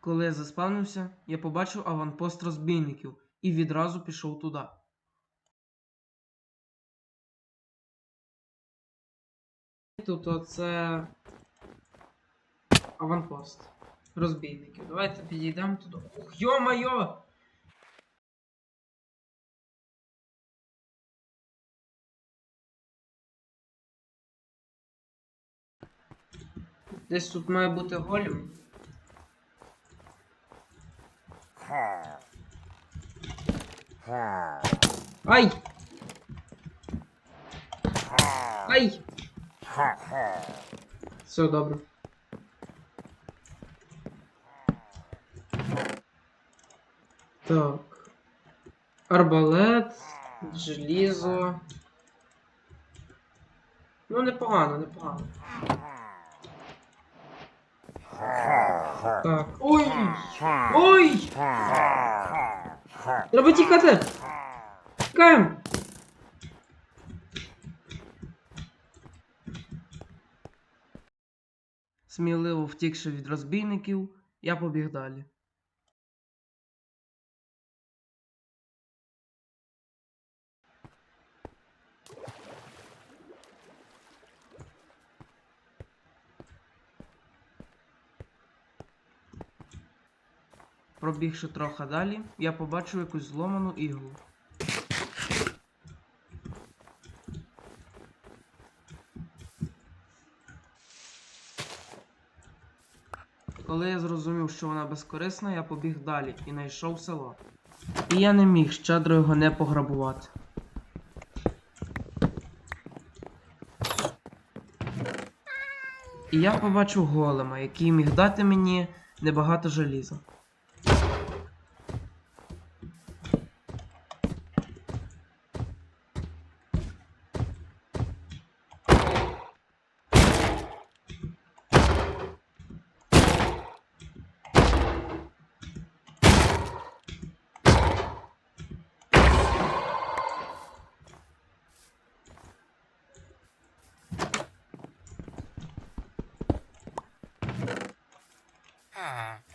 Коли я заспавнився, я побачив аванпост розбійників і відразу пішов туди. Тут оце аванпост розбійників. Давайте підійдемо туди. Ух, йо-моє! Десь тут має бути голем. Ай! Ай! Все добре. Так. Арбалет, желізо. Ну, непогано, непогано. Так. Ой! Ой! Треба тікати! Тікаємо! Сміливо втікши від розбійників, я побіг далі. Пробігши трохи далі, я побачив якусь зломану іглу. Коли я зрозумів, що вона безкорисна, я побіг далі і знайшов село. І я не міг щедро його не пограбувати. І я побачив голема, який міг дати мені небагато желіза. Ah.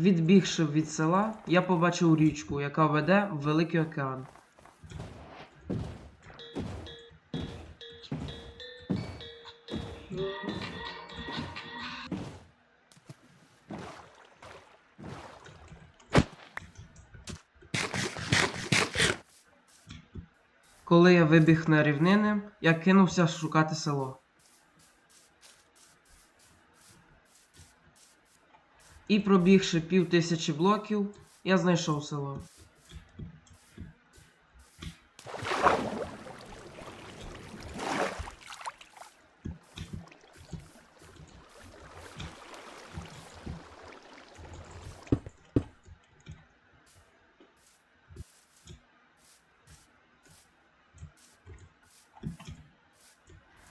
Відбігши від села, я побачив річку, яка веде в Великий океан. Коли я вибіг на рівнини, я кинувся шукати село. І пробігши пів тисячі блоків, я знайшов село.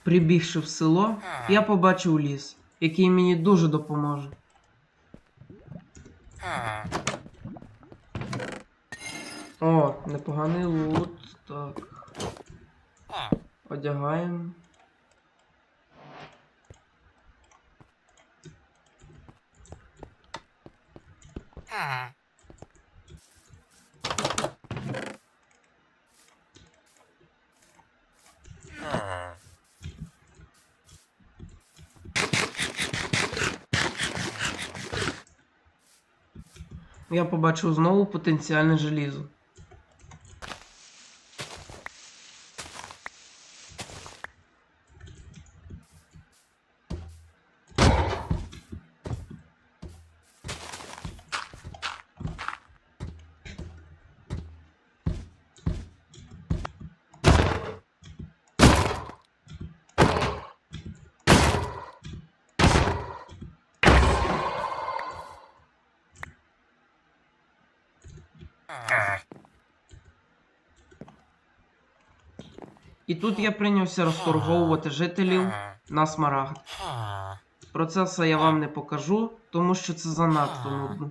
Прибігши в село, я побачив ліс, який мені дуже допоможе. О, непоганий лут. Так. Одягаємо. Я побачив знову потенціальне желізо. І тут я прийнявся розторговувати жителів на смарагд. Процеса я вам не покажу, тому що це занадто нудно.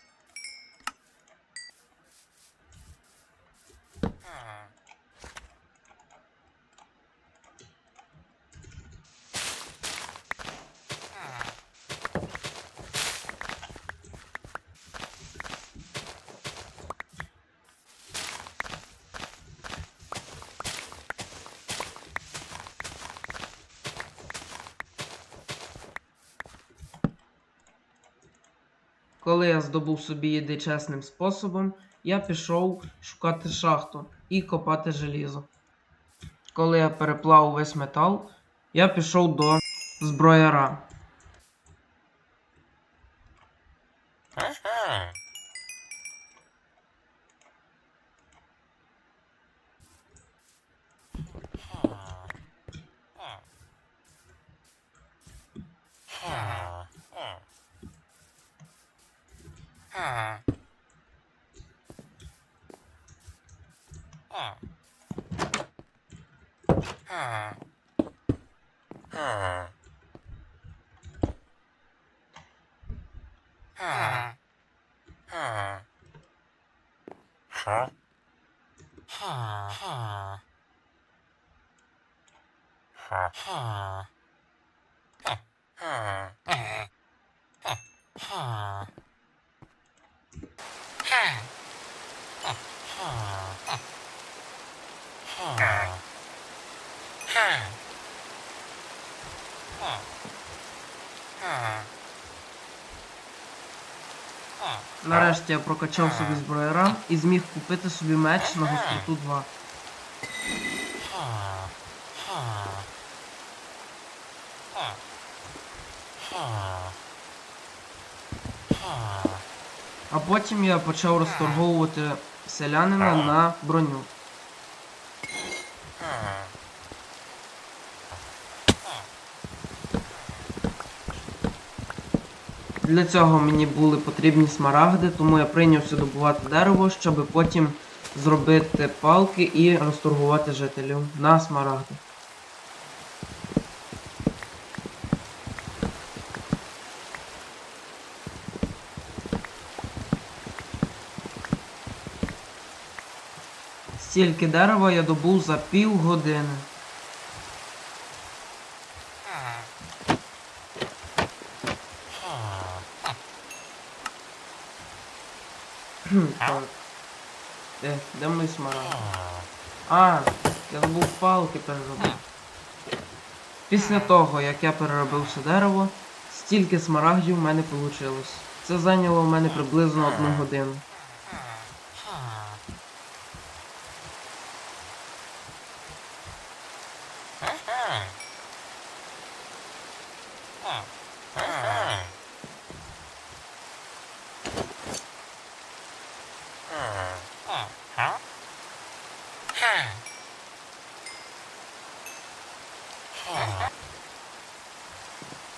Коли я здобув собі їди чесним способом, я пішов шукати шахту і копати желізо. Коли я переплав увесь метал, я пішов до зброяра. Ha. Нарешті я прокачав собі зброєра і зміг купити собі меч на гостроту 2. А потім я почав розторговувати селянина на броню. Для цього мені були потрібні смарагди, тому я прийнявся добувати дерево, щоб потім зробити палки і розторгувати жителів на смарагди. Стільки дерева я добув за пів години. Де, де мої смарагди? А, я забув палки переробив. Після того, як я переробив все дерево, стільки смарагдів в мене вийшло. Це зайняло в мене приблизно одну годину.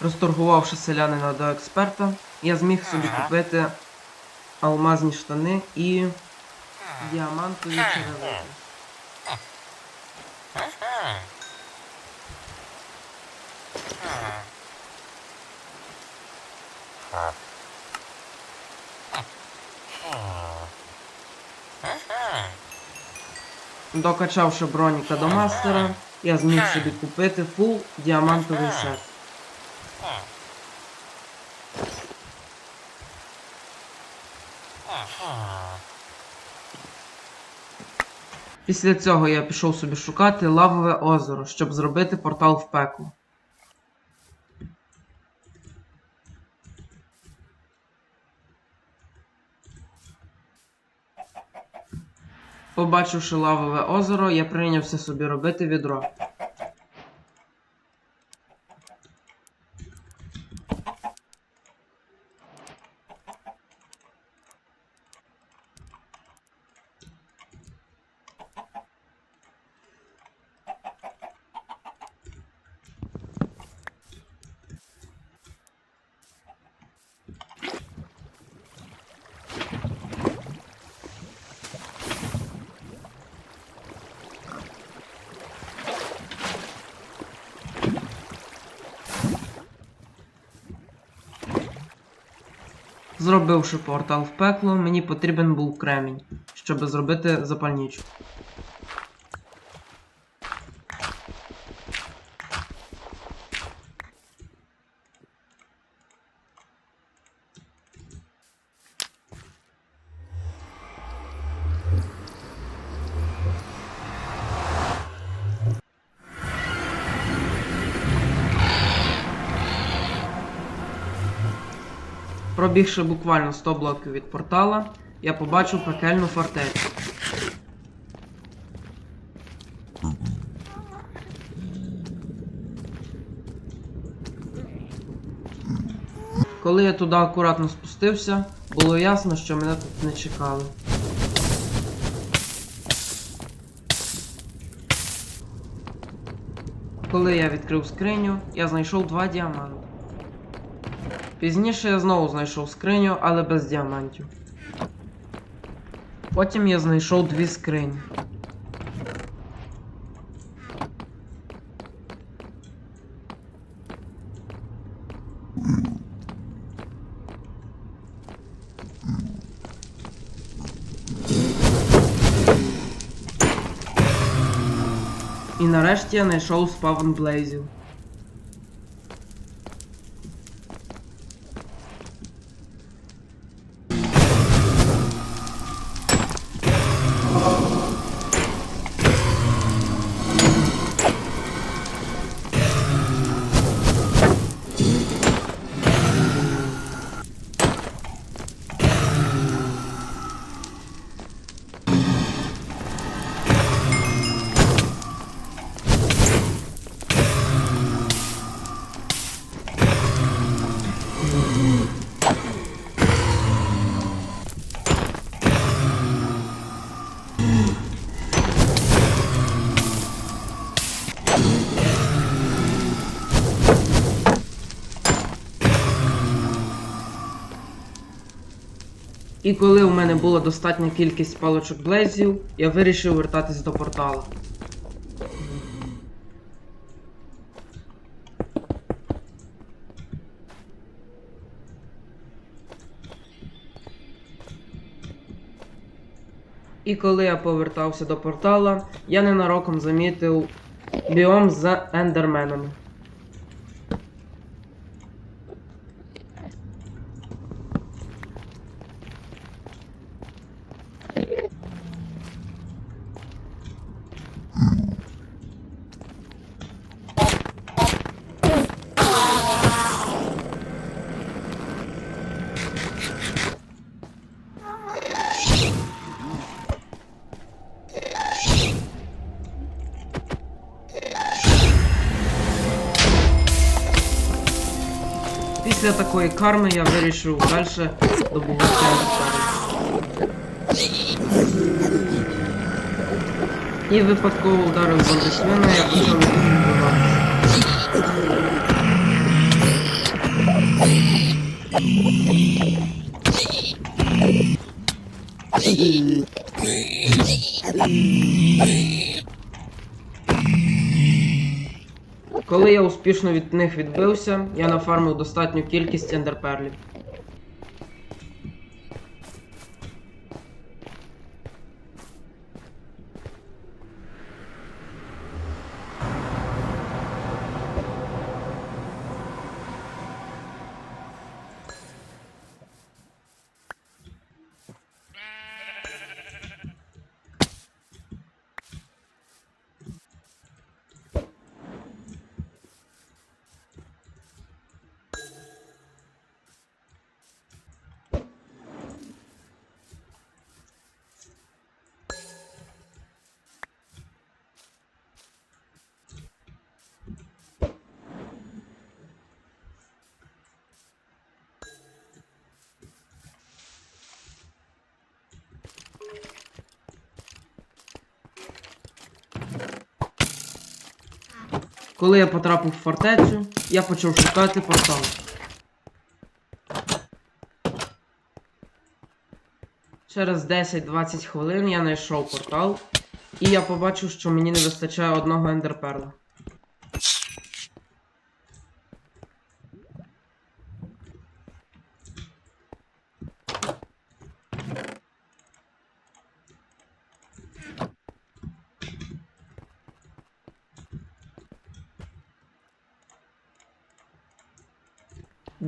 Розторгувавши селянина до експерта, я зміг собі купити алмазні штани і діамантові черевики. Докачавши броніка до мастера, я зміг собі купити фул діамантовий сет. Після цього я пішов собі шукати лавове озеро, щоб зробити портал в пекло. Побачивши лавове озеро, я прийнявся собі робити відро. Зробивши портал в пекло, мені потрібен був кремінь, щоб зробити запальничку. Пробігши буквально 100 блоків від портала, я побачив пекельну фортецю. Коли я туди акуратно спустився, було ясно, що мене тут не чекали. Коли я відкрив скриню, я знайшов два діаманти. Пізніше я знову знайшов скриню, але без діамантів. Потім я знайшов дві скрині. І нарешті я знайшов спавн блейзів. І коли у мене була достатня кількість паличок блейзів, я вирішив вертатись до портала. І коли я повертався до портала, я ненароком замітив біом з ендерменами. Після такої карми я вирішив далі добувати ендерпери. І випадково ударив зомбісмена, я почав їх Коли я успішно від них відбився, я нафармив достатню кількість ендерперлів. Коли я потрапив в фортецю, я почав шукати портал. Через 10-20 хвилин я знайшов портал, і я побачив, що мені не вистачає одного ендерперла.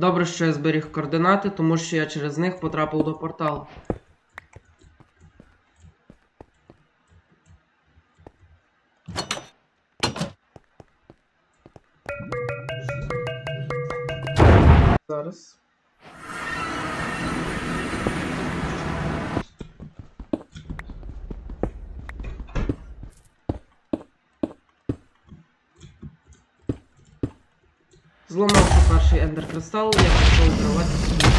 Добре, що я зберіг координати, тому що я через них потрапив до порталу. Зараз. Зламавши перший ендер кристал, я пішов вкривати собі.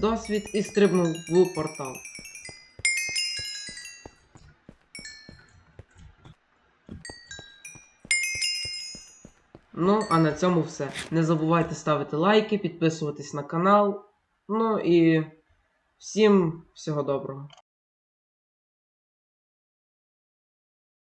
Досвід і стрибнув в портал. Ну, а на цьому все. Не забувайте ставити лайки, підписуватись на канал. Ну і всім всього доброго.